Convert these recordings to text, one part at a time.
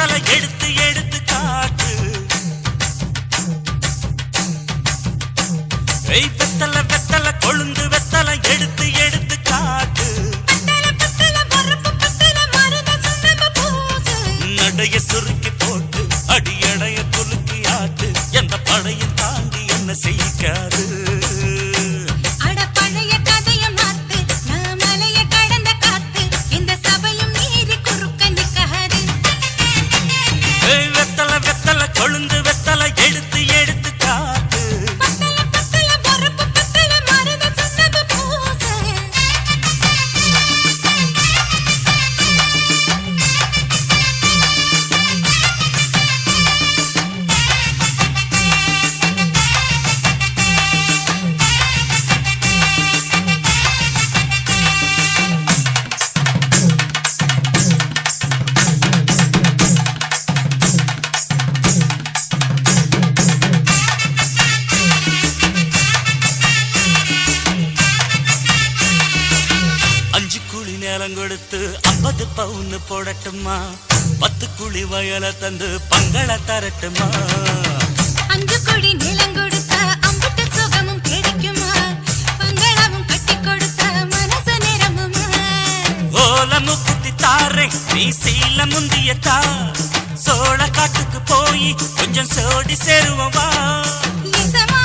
காதலை எடுத்து எடுத்து காட்டு. வெத்தல வெத்தல கொழுந்து வெத்தலை எடுத்து எடுத்து காட்டு. நடைய சுருக்கி போட்டு அடியடைய துலுக்கி ஆட்டு. எந்த படையும் தாண்டி என்ன செய்யாது? சம்பளம் கொடுத்து ஐம்பது பவுன்னு போடட்டுமா? பத்து குழி வயலை தந்து பங்கள தரட்டுமா? அஞ்சு குழி நிலம் கொடுத்த அம்புட்டு சுகமும் கிடைக்குமா? பங்களாவும் கட்டி கொடுத்த மனசு நிறமுமா ஓலமும் குத்தி தாரேன் நீ சீல முந்தியத்தா சோழ காட்டுக்கு போய் கொஞ்சம் சோடி சேருவவா இசமா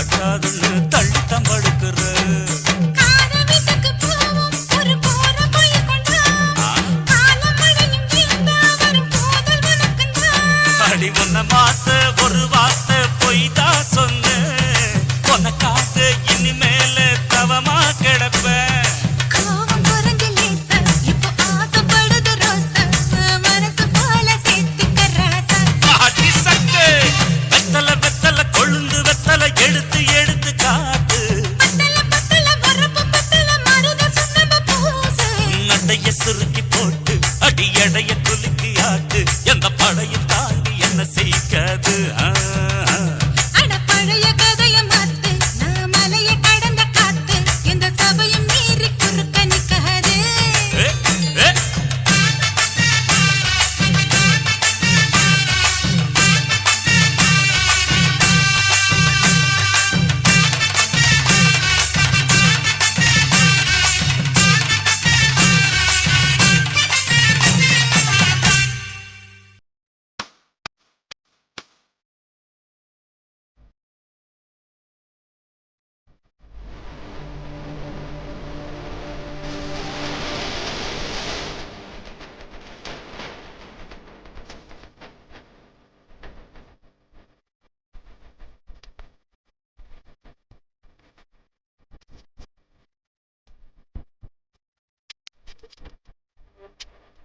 Açarım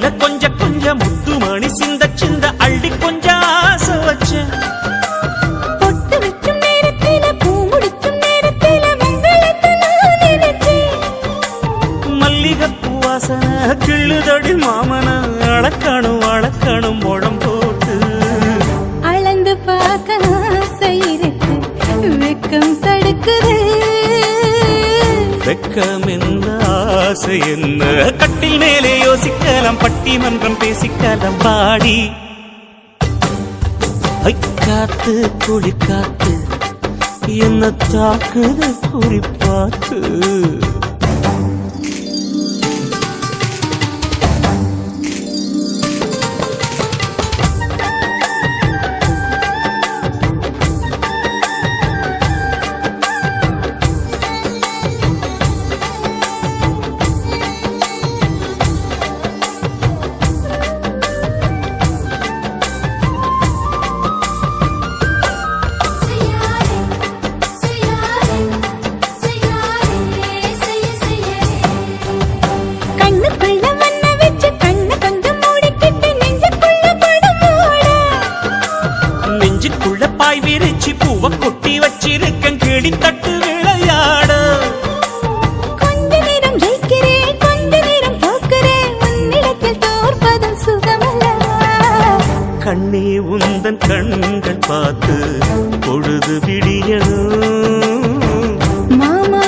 மெத்தையில கொஞ்ச கொஞ்ச முத்துமணி சிந்த சிந்த அள்ளி கொஞ்சம் ஆசை வச்சேன். கிள்ளுதடி மாமன அளக்கணும் அளக்கணும் முழம் போட்டு. அளந்து பார்க்க ஆசை இருக்கு வெக்கம் தடுக்குது. வெக்கம் என்ன ஆசை என்ன? கட்டில் நீதிமன்றம் பேசி பட்டிமன்றம் பாடி காத்து குளி என்ன தாக்குது குறிப்பாத்து கண்ணே உந்தன் கண்கள் பார்த்து பொழுது விடியணும். மாமா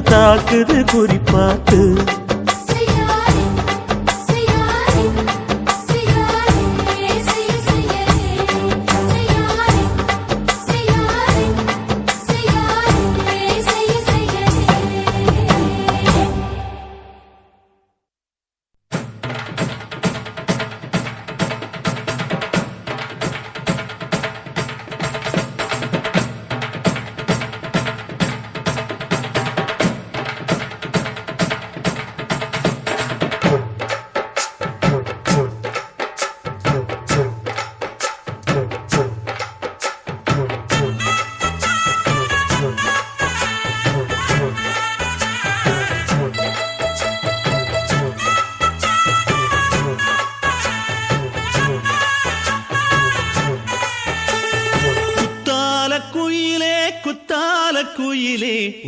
தாக்குது குறி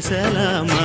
వెసలమా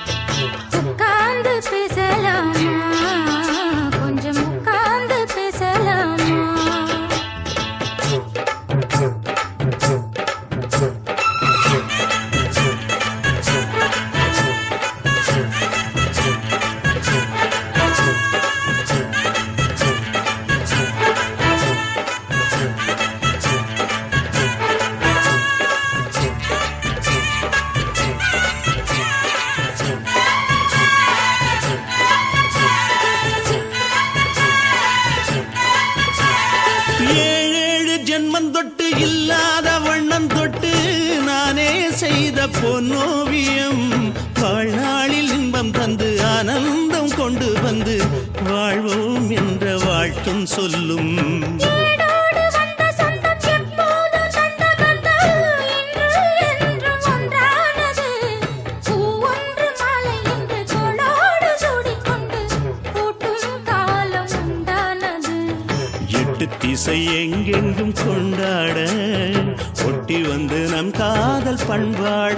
சொல்லும். திசை எங்கெங்கும் கொண்டாட ஒட்டி வந்து நம் காதல் பண்பாட.